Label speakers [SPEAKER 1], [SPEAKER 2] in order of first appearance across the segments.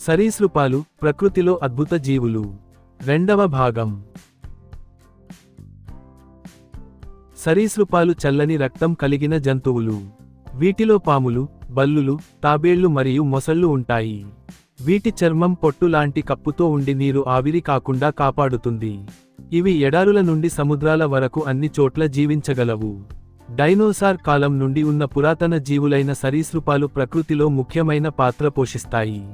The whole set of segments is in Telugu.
[SPEAKER 1] సరీసృపాలు ప్రకృతిలో అద్భుత జీవులు. రెండవ భాగం. సరీసృపాలు చల్లని రక్తం కలిగిన జంతువులు. వీటిలో పాములు బల్లులు తాబేళ్ళు మరియు మొసళ్ళు ఉంటాయి. వీటి చర్మం పొట్టు లాంటి కప్పుతో ఉండి నీరు ఆవిరి కాకుండా కాపాడుతుంది. ఇవి ఎడారుల నుండి సముద్రాల వరకు అన్ని చోట్ల జీవించగలవు. డైనోసార్ కాలం నుండి ఉన్న పురాతన జీవులైన సరీసృపాలు ప్రకృతిలో ముఖ్యమైన పాత్ర పోషిస్తాయి.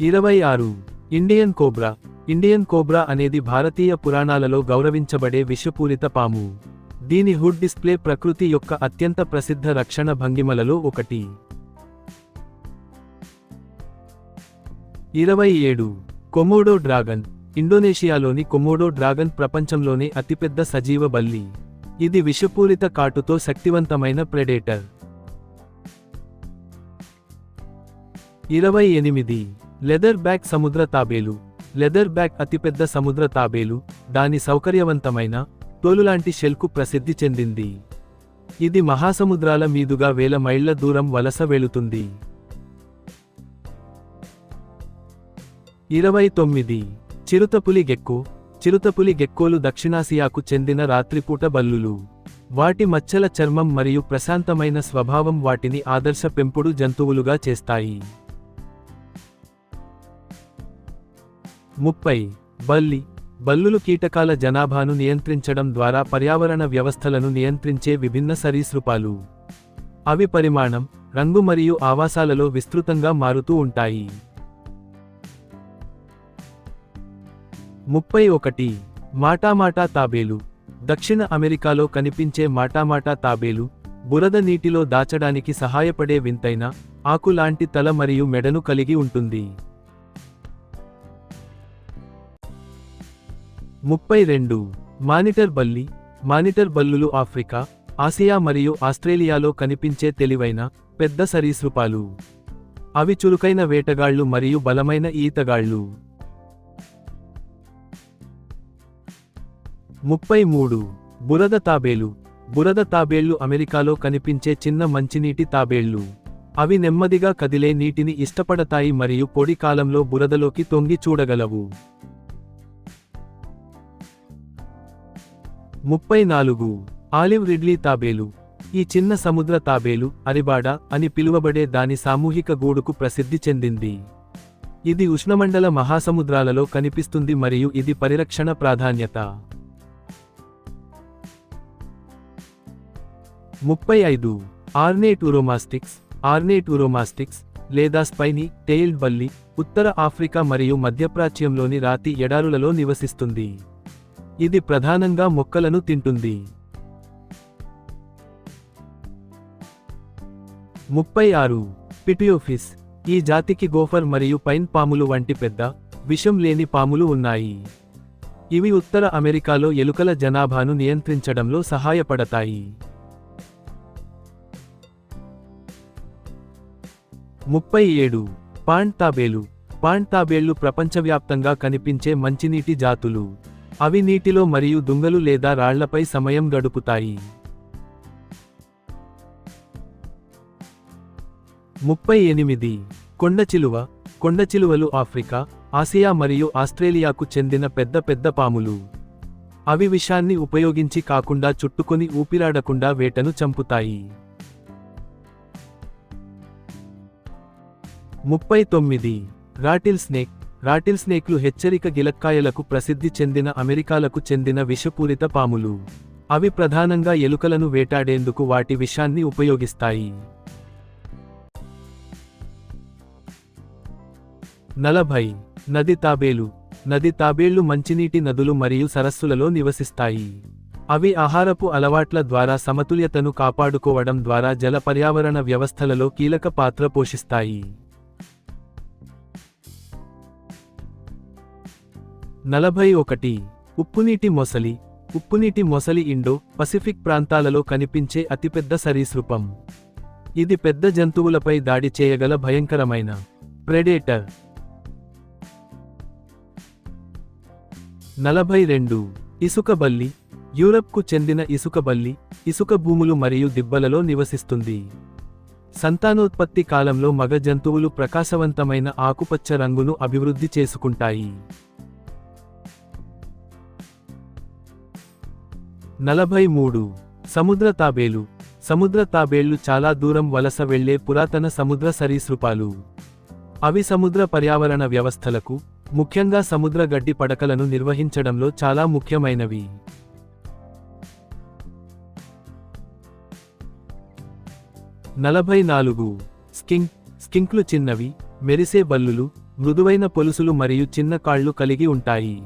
[SPEAKER 1] ఇరవై ఆరు ఇండియన్ కోబ్రా. ఇండియన్ కోబ్రా అనేది భారతీయ పురాణాలలో గౌరవించబడే విషపూరిత పాము. దీని హుడ్ డిస్ప్లే ప్రకృతి యొక్క అత్యంత ప్రసిద్ధ రక్షణ భంగిమలలో ఒకటి. ఇరవై ఏడు కొమోడో డ్రాగన్. ఇండోనేషియాలోని కొమోడో డ్రాగన్ ప్రపంచంలోనే అతిపెద్ద సజీవ బల్లి. ఇది విషపూరిత కాటుతో శక్తివంతమైన ప్రెడేటర్. ఇరవై ఎనిమిది లెదర్ బ్యాగ్ సముద్ర తాబేలు. లెదర్ బ్యాగ్ అతిపెద్ద సముద్ర తాబేలు దాని సౌకర్యవంతమైన తోలులాంటి షెల్కు ప్రసిద్ధి చెందింది. ఇది మహాసముద్రాల మీదుగా వేల మైళ్ళ దూరం వలస వెళుతుంది. ఇరవై తొమ్మిది. చిరుతపులి గెక్కో. చిరుతపులి గెక్కోలు దక్షిణాసియాకు చెందిన రాత్రిపూట బల్లులు. వాటి మచ్చల చర్మం మరియు ప్రశాంతమైన స్వభావం వాటిని ఆదర్శ పెంపుడు జంతువులుగా చేస్తాయి. ముప్పై. బల్లి. బల్లులు కీటకాల జనాభాను నియంత్రించడం ద్వారా పర్యావరణ వ్యవస్థలను నియంత్రించే విభిన్న సరీసృపాలు. అవి పరిమాణం రంగు మరియు ఆవాసాలలో విస్తృతంగా మారుతూ ఉంటాయి. ముప్పై ఒకటి. మాటామాటా తాబేలు. దక్షిణ అమెరికాలో కనిపించే మాటామాటా తాబేలు బురద నీటిలో దాచడానికి సహాయపడే వింతైన ఆకులాంటి తల మరియు మెడను కలిగి ఉంటుంది. ముప్పై రెండు. మానిటర్ బల్లి మానిటర్ బల్లులు ఆఫ్రికా ఆసియా మరియు ఆస్ట్రేలియాలో కనిపించే తెలివైన పెద్ద సరీసృపాలు. అవి చురుకైన వేటగాళ్ళు మరియు బలమైన ఈతగాళ్ళు ముప్పై మూడు. బురద తాబేలు. బురద తాబేళ్ళు అమెరికాలో కనిపించే చిన్న మంచినీటి తాబేళ్ళు. అవి నెమ్మదిగా కదిలే నీటిని ఇష్టపడతాయి మరియు పొడి కాలంలో బురదలోకి తొంగి చూడగలవు. ముప్పై నాలుగు. ఆలివ్ రిడ్లీ తాబేలు. ఈ చిన్న సముద్ర తాబేలు అరిబాడ అని పిలువబడే దాని సామూహిక గూడుకు ప్రసిద్ధి చెందింది. ఇది ఉష్ణమండల మహాసముద్రాలలో కనిపిస్తుంది మరియు ఇది పరిరక్షణ ప్రాధాన్యత. ముప్పై ఐదు. ఆర్నేట్ ఉరోమాస్టిక్స్. ఆర్నేట్ ఉరోమాస్టిక్స్ లేదా స్పైనీ టెయిల్డ్ బల్లి ఉత్తర ఆఫ్రికా మరియు మధ్యప్రాచ్యంలోని రాతి ఎడారులలో నివసిస్తుంది. ఇది ప్రధానంగా మొక్కలను తింటుంది. ముప్పై ఆరు. పిటియోఫిస్ ఈ జాతికి గోఫర్ మరియు పైన్ పాములు వంటి పెద్ద విషం లేని పాములు ఉన్నాయి. ఇవి ఉత్తర అమెరికాలో ఎలుకల జనాభాను నియంత్రించడంలో సహాయపడతాయి. ముప్పై ఏడు. పాండ్ తాబేలు పాండ్ తాబేళ్ళు ప్రపంచవ్యాప్తంగా కనిపించే మంచినీటి జాతులు. అవి నీటిలో మరియు దుంగలు లేదా రాళ్ళపై సమయం గడుపుతాయి. ముప్పై ఎనిమిది. కొండచిలువ కొండచిలువలు ఆఫ్రికా ఆసియా మరియు ఆస్ట్రేలియాకు చెందిన పెద్ద పెద్ద పాములు. అవి విషాన్ని ఉపయోగించి కాకుండా చుట్టుకొని ఊపిరాడకుండా వేటను చంపుతాయి. ముప్పై తొమ్మిది. Rattle snake. రాటిల్ స్నేక్లు హెచ్చరిక గిలక్కాయలకు ప్రసిద్ధి చెందిన అమెరికాలకు చెందిన విషపూరిత పాములు. అవి ప్రధానంగా ఎలుకలను వేటాడేందుకు వాటి విషాన్ని ఉపయోగిస్తాయి. నలభై. నది తాబేలు. నది తాబేళ్ళు మంచినీటి నదులు మరియు సరస్సులలో నివసిస్తాయి. అవి ఆహారపు అలవాట్ల ద్వారా సమతుల్యతను కాపాడుకోవడం ద్వారా జల పర్యావరణ వ్యవస్థలలో కీలక పాత్ర పోషిస్తాయి. నలభై ఒకటి. ఉప్పునీటి మొసలి. ఉప్పునీటి మొసలి ఇండో పసిఫిక్ ప్రాంతాలలో కనిపించే అతిపెద్ద సరీసృపం. ఇది పెద్ద జంతువులపై దాడి చేయగల భయంకరమైన ప్రెడేటర్. నలభై రెండు. ఇసుక బల్లి. యూరప్కు చెందిన ఇసుక బల్లి ఇసుక భూములు మరియు దిబ్బలలో నివసిస్తుంది. సంతానోత్పత్తి కాలంలో మగ జంతువులు ప్రకాశవంతమైన ఆకుపచ్చ రంగును అభివృద్ధి చేసుకుంటాయి. నలభై మూడు. సముద్ర తాబేలు. సముద్ర తాబేళ్ళు చాలా దూరం వలస వెళ్ళే పురాతన సముద్ర సరీసృపాలు. అవి సముద్ర పర్యావరణ వ్యవస్థలకు ముఖ్యంగా సముద్ర గడ్డి పడకలను నిర్వహించడంలో చాలా ముఖ్యమైనవి. నలభై నాలుగు. స్కింక్. స్కింక్లు చిన్నవి మెరిసే బల్లులు మృదువైన పొలుసులు మరియు చిన్న కాళ్ళు కలిగి ఉంటాయి.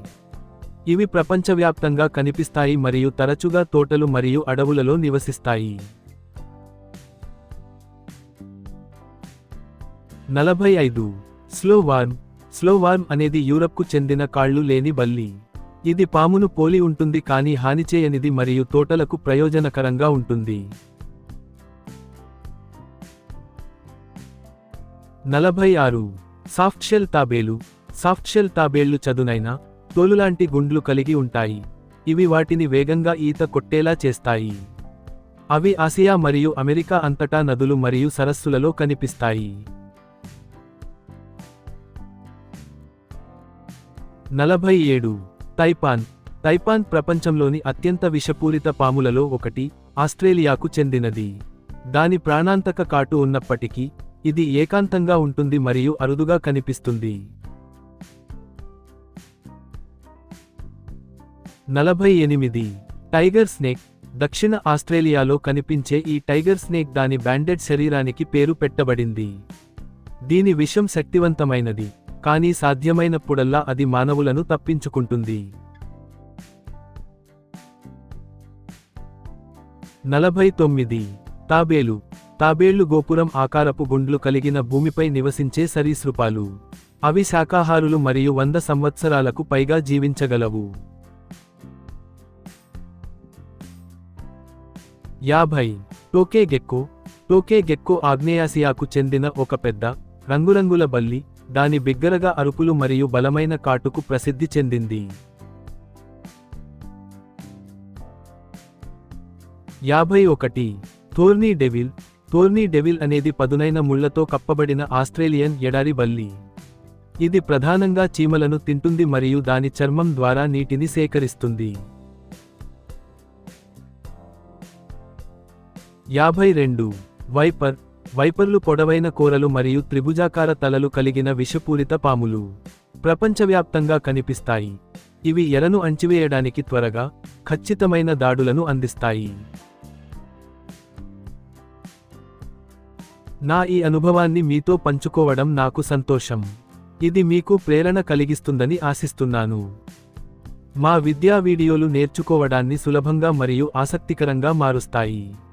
[SPEAKER 1] ఇవి ప్రపంచవ్యాప్తంగా కనిపిస్తాయి మరియు తరచుగా తోటలు మరియు అడవులలో నివసిస్తాయి. నలభై ఐదు. స్లోవార్మ్. స్లోవార్మ్ అనేది యూరప్కు చెందిన కాళ్ళు లేని బల్లి. ఇది పామును పోలి ఉంటుంది కానీ హాని చేయనిది మరియు తోటలకు ప్రయోజనకరంగా ఉంటుంది. నలభై ఆరు. సాఫ్ట్ షెల్ తాబేలు. సాఫ్ట్షెల్ తాబేళ్ళు చదునైన తోలులాంటి గుండ్లు కలిగి ఉంటాయి. ఇవి వాటిని వేగంగా ఈత కొట్టేలా చేస్తాయి. అవి ఆసియా మరియు అమెరికా అంతటా నదులు మరియు సరస్సులలో కనిపిస్తాయి. నలభై ఏడు. తైపాన్. తైపాన్ ప్రపంచంలోని అత్యంత విషపూరిత పాములలో ఒకటి ఆస్ట్రేలియాకు చెందినది. దాని ప్రాణాంతక కాటు ఉన్నప్పటికీ ఇది ఏకాంతంగా ఉంటుంది మరియు అరుదుగా కనిపిస్తుంది. నలభై ఎనిమిది. టైగర్ స్నేక్ దక్షిణ ఆస్ట్రేలియాలో కనిపించే ఈ టైగర్ స్నేక్ దాని బ్యాండెడ్ శరీరానికి పేరు పెట్టబడింది. దీని విషం శక్తివంతమైనది కానీ సాధ్యమైనప్పుడల్లా అది మానవులను తప్పించుకుంటుంది. నలభై తొమ్మిది. తాబేలు తాబేళ్ళు గోపురం ఆకారపు గుండ్లు కలిగిన భూమిపై నివసించే సరీసృపాలు. అవి శాకాహారులు మరియు వంద సంవత్సరాలకు పైగా జీవించగలవు. యాభై టోకే గెక్కో టోకే గెక్కో ఆగ్నేయాసియాకు చెందిన ఒక పెద్ద రంగురంగుల బల్లి దాని బిగ్గరగా అరుపులు మరియు బలమైన కాటుకు ప్రసిద్ధి చెందింది. యాభై ఒకటి థోర్నీ డెవిల్ థోర్నీ డెవిల్ అనేది పదునైన ముళ్ళతో కప్పబడిన ఆస్ట్రేలియన్ ఎడారి బల్లి. ఇది ప్రధానంగా చీమలను తింటుంది మరియు దాని చర్మం ద్వారా నీటిని సేకరిస్తుంది. యాభై రెండు. వైపర్ వైపర్లు పొడవైన కోరలు మరియు త్రిభుజాకార తలలు కలిగిన విషపూరిత పాములు. ప్రపంచవ్యాప్తంగా కనిపిస్తాయి. ఇవి ఎరను అంచివేయడానికి త్వరగా ఖచ్చితమైన దాడులను అందిస్తాయి. నా ఈ అనుభవాన్ని మీతో పంచుకోవడం నాకు సంతోషం. ఇది మీకు ప్రేరణ కలిగిస్తుందని ఆశిస్తున్నాను. మా విద్యా వీడియోలు నేర్చుకోవడాన్ని సులభంగా మరియు ఆసక్తికరంగా మారుస్తాయి.